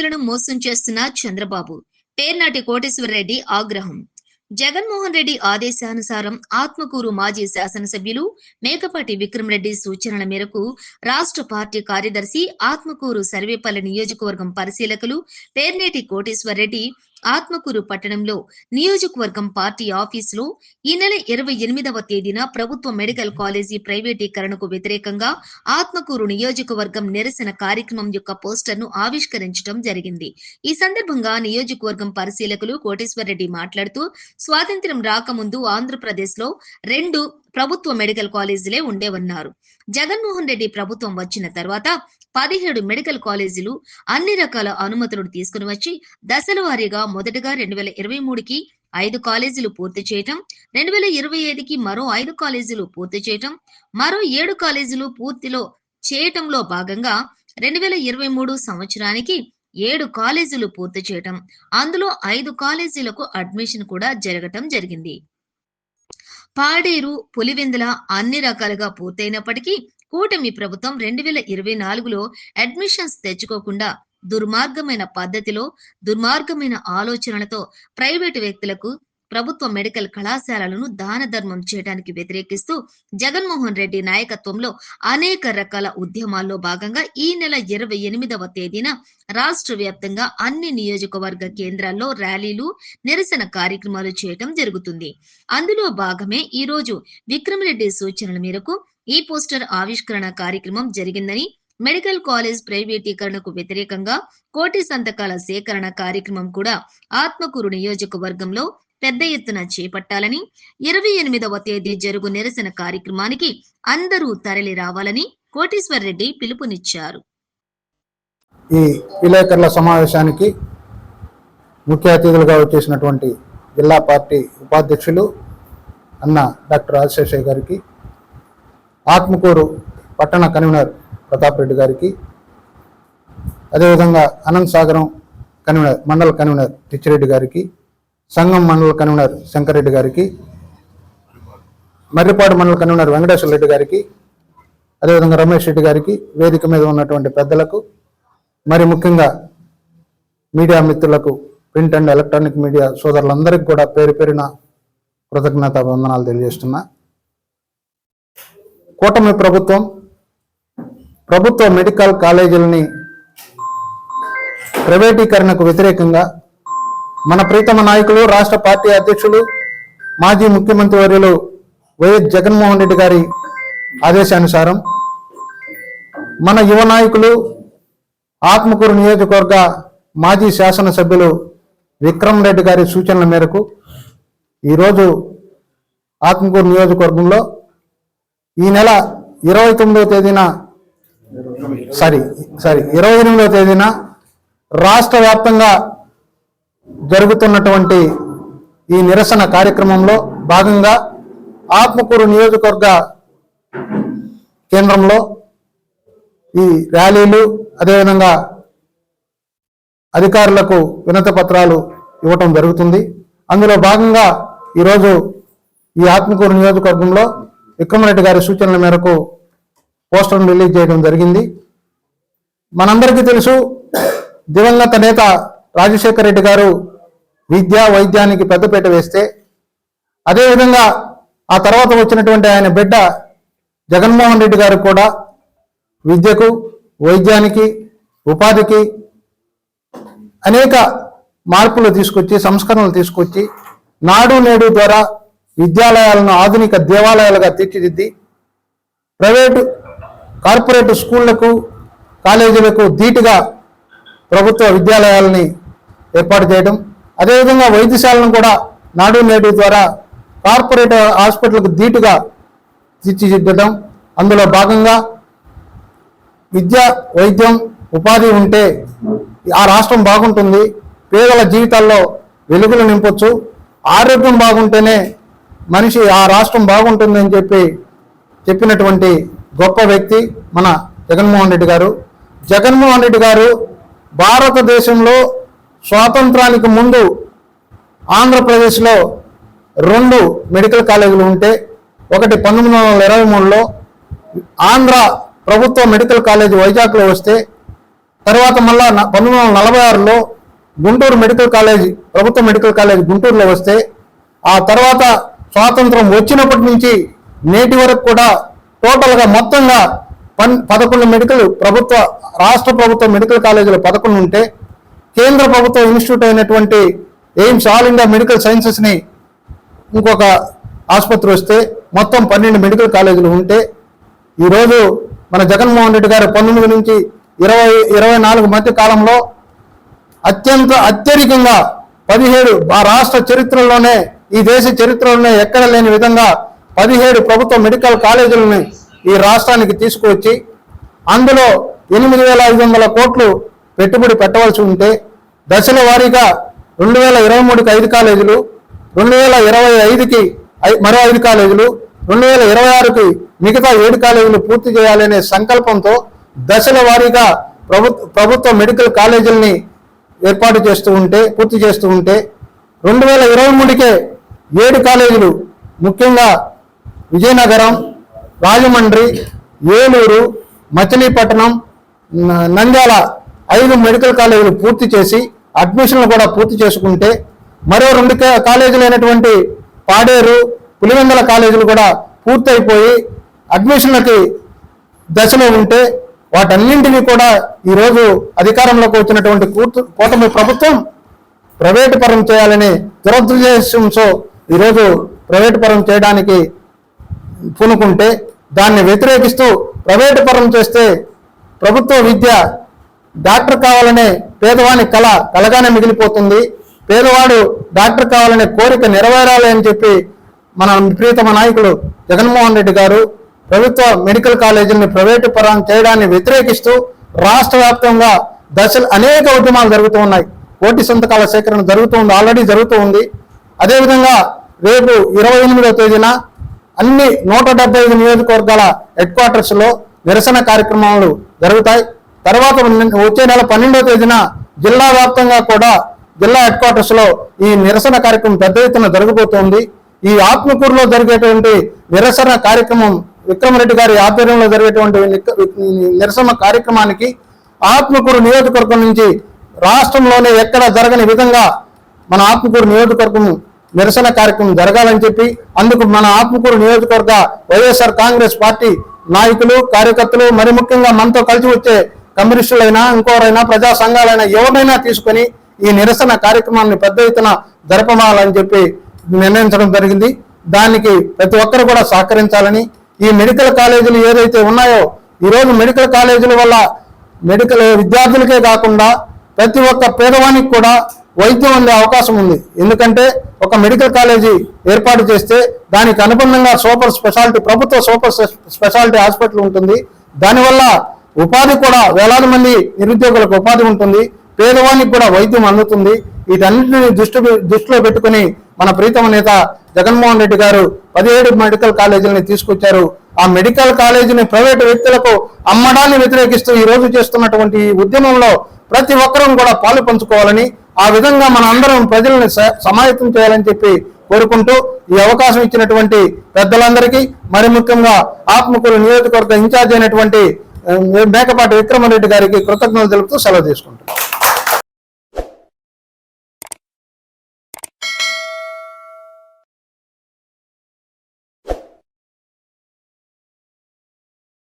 ప్రజలను మోసం చేస్తున్న చంద్రబాబు. పేర్నాటి కోటేశ్వరరెడ్డి ఆగ్రహం. జగన్మోహన్ రెడ్డి ఆదేశానుసారం ఆత్మకూరు మాజీ శాసనసభ్యులు మేకపాటి విక్రమరెడ్డి సూచనల మేరకు రాష్ట్ర పార్టీ కార్యదర్శి ఆత్మకూరు సర్వేపల్లి నియోజకవర్గం పరిశీలకులు పేర్నేటి కోటేశ్వరరెడ్డి ఆత్మకూరు పట్టణంలో నియోజకవర్గం పార్టీ ఆఫీసులో ఈ నెల ఇరవై ఎనిమిదవ తేదీన ప్రభుత్వ మెడికల్ కాలేజీ ప్రైవేటీకరణకు వ్యతిరేకంగా ఆత్మకూరు నియోజకవర్గం నిరసన కార్యక్రమం యొక్క పోస్టర్ను ఆవిష్కరించడం జరిగింది. ఈ సందర్భంగా నియోజకవర్గం పరిశీలకులు కోటేశ్వరరెడ్డి మాట్లాడుతూ స్వాతంత్ర్యం రాకముందు ఆంధ్రప్రదేశ్లో రెండు ప్రభుత్వ మెడికల్ కాలేజీలే ఉండేవన్నారు. జగన్మోహన్ రెడ్డి ప్రభుత్వం వచ్చిన తర్వాత పదిహేడు మెడికల్ కాలేజీలు అన్ని రకాల అనుమతులను తీసుకుని వచ్చి దశల వారీగా మొదటగా రెండు వేల ఇరవై మూడుకి ఐదు కాలేజీలు పూర్తి చేయటం రెండు వేల ఇరవై ఐదుకి మరో ఐదు కాలేజీలు పూర్తి చేయటం మరో ఏడు కాలేజీలు పూర్తిలో చేయటంలో భాగంగా రెండు వేల ఇరవై మూడు సంవత్సరానికి ఏడు కాలేజీలు పూర్తి చేయటం అందులో ఐదు కాలేజీలకు అడ్మిషన్ కూడా జరగటం జరిగింది. పాడేరు పులివెందుల అన్ని రకాలుగా పూర్తయినప్పటికీ కూటమి ప్రభుత్వం రెండు వేల ఇరవై నాలుగులో అడ్మిషన్స్ తెచ్చుకోకుండా దుర్మార్గమైన పద్ధతిలో దుర్మార్గమైన ఆలోచనలతో ప్రైవేటు వ్యక్తులకు ప్రభుత్వ మెడికల్ కళాశాలలను దాన ధర్మం చేయడానికి వ్యతిరేకిస్తూ జగన్మోహన్ రెడ్డి నాయకత్వంలో అనేక రకాల ఉద్యమాల్లో భాగంగా ఈ నెల ఇరవై ఎనిమిదవ తేదీన రాష్ట్ర వ్యాప్తంగా అన్ని నియోజకవర్గ కేంద్రాల్లో ర్యాలీలు నిరసన కార్యక్రమాలు చేయటం జరుగుతుంది. అందులో భాగమే ఈ రోజు విక్రమరెడ్డి సూచనల మేరకు ఈ పోస్టర్ ఆవిష్కరణ కార్యక్రమం జరిగిందని మెడికల్ కాలేజ్ ప్రైవేటీకరణకు వ్యతిరేకంగా కోటి సంతకాల సేకరణ కార్యక్రమం కూడా ఆత్మకూరు నియోజకవర్గంలో పెద్ద ఎత్తున చేపట్టాలని ఇరవై ఎనిమిదవ తేదీ జరుగు నిరసన కార్యక్రమానికి అందరూ తరలి రావాలని కోటేశ్వర్ రెడ్డి పిలుపునిచ్చారు. ఈ విలేకరుల సమావేశానికి ముఖ్య అతిథులుగా వచ్చేసినటువంటి జిల్లా పార్టీ ఉపాధ్యక్షులు అన్న డాక్టర్ రాజశేషయ్య గారికి ఆత్మకూరు పట్టణ కన్వీనర్ ప్రతాప్ రెడ్డి గారికి అదేవిధంగా అనంత్ సాగరం కన్వీనర్ మండల కన్వీనర్ పిచ్చిరెడ్డి గారికి సంఘం మండల కన్వీనర్ శంకరెడ్డి గారికి మర్రిపాడు మండల కన్వీనర్ వెంకటేశ్వర రెడ్డి గారికి అదేవిధంగా రమేష్ రెడ్డి గారికి వేదిక మీద ఉన్నటువంటి పెద్దలకు మరి ముఖ్యంగా మీడియా మిత్రులకు ప్రింట్ అండ్ ఎలక్ట్రానిక్ మీడియా సోదరులందరికీ కూడా పేరు పేరిన కృతజ్ఞత వందనాలు తెలియజేస్తున్నా. కూటమి ప్రభుత్వం ప్రభుత్వ మెడికల్ కాలేజీలని ప్రైవేటీకరణకు వ్యతిరేకంగా మన ప్రీతమ నాయకులు రాష్ట్ర పార్టీ అధ్యక్షులు మాజీ ముఖ్యమంత్రి వర్యులు వైఎస్ జగన్మోహన్ రెడ్డి గారి ఆదేశానుసారం మన యువ నాయకులు ఆత్మకూరు నియోజకవర్గ మాజీ శాసనసభ్యులు విక్రమ్ రెడ్డి గారి సూచనల మేరకు ఈరోజు ఆత్మకూరు నియోజకవర్గంలో ఈ నెల ఇరవై తొమ్మిదవ తేదీన సారీ సారీ ఇరవై ఎనిమిదవ తేదీన రాష్ట్ర వ్యాప్తంగా జరుగుతున్నటువంటి ఈ నిరసన కార్యక్రమంలో భాగంగా ఆత్మకూరు నియోజకవర్గ కేంద్రంలో ఈ ర్యాలీలు అదేవిధంగా అధికారులకు వినతి పత్రాలు ఇవ్వటం జరుగుతుంది. అందులో భాగంగా ఈరోజు ఈ ఆత్మకూరు నియోజకవర్గంలో విక్రమరెడ్డి గారి సూచనల మేరకు పోస్టర్ను రిలీజ్ చేయడం జరిగింది. మనందరికీ తెలుసు దివంగత నేత రాజశేఖర రెడ్డి గారు విద్యా వైద్యానికి పెద్దపీట వేస్తే అదేవిధంగా ఆ తర్వాత వచ్చినటువంటి ఆయన బిడ్డ జగన్మోహన్ రెడ్డి గారు కూడా విద్యకు వైద్యానికి ఉపాధికి అనేక మార్పులు తీసుకొచ్చి సంస్కరణలు తీసుకొచ్చి నాడు నేడు ద్వారా విద్యాలయాలను ఆధునిక దేవాలయాలుగా తీర్చిదిద్ది ప్రైవేటు కార్పొరేట్ స్కూళ్ళకు కాలేజీలకు ధీటుగా ప్రభుత్వ విద్యాలయాలని ఏర్పాటు చేయడం. అదేవిధంగా వైద్యశాలను కూడా నాడు నేడు ద్వారా కార్పొరేట్ హాస్పిటల్కు ధీటుగా తీర్చిదిద్దడం. అందులో భాగంగా విద్య వైద్యం ఉపాధి ఉంటే ఆ రాష్ట్రం బాగుంటుంది. పేదల జీవితాల్లో వెలుగులు నింపొచ్చు. ఆరోగ్యం బాగుంటేనే మనిషి ఆ రాష్ట్రం బాగుంటుంది అని చెప్పి చెప్పినటువంటి గొప్ప వ్యక్తి మన జగన్మోహన్ రెడ్డి గారు. జగన్మోహన్ రెడ్డి గారు భారతదేశంలో స్వాతంత్రానికి ముందు ఆంధ్రప్రదేశ్లో రెండు మెడికల్ కాలేజీలు ఉంటే ఒకటి పంతొమ్మిది వందల ఇరవై మూడులో ఆంధ్ర ప్రభుత్వ మెడికల్ కాలేజ్ వైజాగ్లో వస్తే తర్వాత మళ్ళా పంతొమ్మిది వందల నలభై ఆరులో గుంటూరు మెడికల్ కాలేజ్ ప్రభుత్వ మెడికల్ కాలేజ్ గుంటూరులో వస్తే ఆ తర్వాత స్వాతంత్రం వచ్చినప్పటి నుంచి నేటి వరకు కూడా టోటల్గా మొత్తంగా పన్ పదకొండు మెడికల్ ప్రభుత్వ రాష్ట్ర ప్రభుత్వ మెడికల్ కాలేజీలు పదకొండు ఉంటే కేంద్ర ప్రభుత్వ ఇన్స్టిట్యూట్ అయినటువంటి ఎయిమ్స్ ఆల్ ఇండియా మెడికల్ సైన్సెస్ని ఇంకొక ఆసుపత్రి వస్తే మొత్తం పన్నెండు మెడికల్ కాలేజీలు ఉంటే ఈరోజు మన జగన్మోహన్ రెడ్డి గారు పంతొమ్మిది నుంచి ఇరవై ఇరవై నాలుగు మధ్య కాలంలో అత్యంత అత్యధికంగా పదిహేడు ఆ రాష్ట్ర చరిత్రలోనే ఈ దేశ చరిత్రలోనే ఎక్కడ లేని విధంగా పదిహేడు ప్రభుత్వ మెడికల్ కాలేజీలను ఈ రాష్ట్రానికి తీసుకువచ్చి అందులో ఎనిమిది వేల ఐదు వందల కోట్లు పెట్టుబడి పెట్టవలసి ఉంటే దశల వారీగా రెండు వేల ఇరవై మూడుకి ఐదు కాలేజీలు రెండు వేల ఇరవై ఐదుకి ఐ- మరో ఐదు కాలేజీలు రెండు వేల ఇరవై ఆరుకి మిగతా ఏడు కాలేజీలు పూర్తి చేయాలనే సంకల్పంతో దశల వారీగా ప్రభుత్వ ప్రభుత్వ మెడికల్ కాలేజీలని ఏర్పాటు చేస్తూ ఉంటే పూర్తి చేస్తూ ఉంటే రెండు వేల ఇరవై మూడుకే ఏడు కాలేజీలు ముఖ్యంగా విజయనగరం రాజమండ్రి ఏలూరు మచిలీపట్నం నంద్యాల ఐదు మెడికల్ కాలేజీలు పూర్తి చేసి అడ్మిషన్లు కూడా పూర్తి చేసుకుంటే మరో రెండు కాలేజీలు అయినటువంటి పాడేరు పులివెందల కాలేజీలు కూడా పూర్తయిపోయి అడ్మిషన్లకి దశలో ఉంటే వాటన్నింటినీ కూడా ఈరోజు అధికారంలోకి వచ్చినటువంటి కూర్చు కూటమి ప్రభుత్వం ప్రైవేటు పరం చేయాలని దురదృష్టంతో ఈరోజు ప్రైవేటు పరం చేయడానికి పూనుకుంటే దాన్ని వ్యతిరేకిస్తూ ప్రైవేటు పరం చేస్తే ప్రభుత్వ విద్య డాక్టర్ కావాలనే పేదవాని కళ కలగానే మిగిలిపోతుంది. పేదవాడు డాక్టర్ కావాలనే కోరిక నెరవేరాలి అని చెప్పి మన ప్రియతమ నాయకుడు జగన్మోహన్ రెడ్డి గారు ప్రభుత్వ మెడికల్ కాలేజీని ప్రైవేటు పరం చేయడాన్ని వ్యతిరేకిస్తూ రాష్ట్ర వ్యాప్తంగా దశలు అనేక ఉద్యమాలు జరుగుతూ ఉన్నాయి. కోటి సంతకాల సేకరణ జరుగుతూ ఉంది ఆల్రెడీ జరుగుతూ ఉంది. అదేవిధంగా రేపు ఇరవై ఎనిమిదవ తేదీన అన్ని నూట డెబ్బై ఐదు నియోజకవర్గాల హెడ్ క్వార్టర్స్లో నిరసన కార్యక్రమాలు జరుగుతాయి. తర్వాత వచ్చే నెల పన్నెండవ తేదీన జిల్లా వ్యాప్తంగా కూడా జిల్లా హెడ్ క్వార్టర్స్లో ఈ నిరసన కార్యక్రమం పెద్ద ఎత్తున జరగబోతోంది. ఈ ఆత్మకూరులో జరిగేటువంటి నిరసన కార్యక్రమం విక్రమరెడ్డి గారి ఆధ్వర్యంలో జరిగేటువంటి నిరసన కార్యక్రమానికి ఆత్మకూరు నియోజకవర్గం నుంచి రాష్ట్రంలోనే ఎక్కడ జరగని విధంగా మన ఆత్మకూరు నియోజకవర్గం నిరసన కార్యక్రమం జరగాలని చెప్పి అందుకు మన ఆత్మకూరు నియోజకవర్గ వైఎస్ఆర్ కాంగ్రెస్ పార్టీ నాయకులు కార్యకర్తలు మరి ముఖ్యంగా మనతో కలిసి వచ్చే కమ్యూనిస్టులైనా ఇంకోరైనా ప్రజా సంఘాలైనా ఎవరైనా తీసుకొని ఈ నిరసన కార్యక్రమాన్ని పెద్ద ఎత్తున జరపమాలని చెప్పి నిర్ణయించడం జరిగింది. దానికి ప్రతి ఒక్కరు కూడా సహకరించాలని ఈ మెడికల్ కాలేజీలు ఏదైతే ఉన్నాయో ఈ రోజు మెడికల్ కాలేజీల వల్ల మెడికల్ విద్యార్థులకే కాకుండా ప్రతి ఒక్క పేదవానికి కూడా వైద్యం అందే అవకాశం ఉంది. ఎందుకంటే ఒక మెడికల్ కాలేజీ ఏర్పాటు చేస్తే దానికి అనుబంధంగా సూపర్ స్పెషాలిటీ ప్రభుత్వ సూపర్ స్పె- స్పెషాలిటీ హాస్పిటల్ ఉంటుంది. దానివల్ల ఉపాధి కూడా వేలాది మంది నిరుద్యోగులకు ఉపాధి ఉంటుంది. పేదవానికి కూడా వైద్యం అందుతుంది. వీటన్నిటిని దృష్టి దృష్టిలో పెట్టుకుని మన ప్రీతమ నేత జగన్మోహన్ రెడ్డి గారు పదిహేడు మెడికల్ కాలేజీలని తీసుకొచ్చారు. ఆ మెడికల్ కాలేజీని ప్రైవేటు వ్యక్తులకు అమ్మడాన్ని వ్యతిరేకిస్తూ ఈ రోజు చేస్తున్నటువంటి ఈ ఉద్యమంలో ప్రతి ఒక్కరూ కూడా పాలు పంచుకోవాలని ఆ విధంగా మన అందరం ప్రజల్ని స- సమాయత్తం చేయాలని చెప్పి కోరుకుంటూ ఈ అవకాశం ఇచ్చినటువంటి పెద్దలందరికీ మరి ముఖ్యంగా ఆత్మకూరు నియోజకవర్గ ఇన్ఛార్జ్ అయినటువంటి మేకపాటి విక్రమరెడ్డి గారికి కృతజ్ఞతలు తెలుపుతూ సెలవు తీసుకుంటాం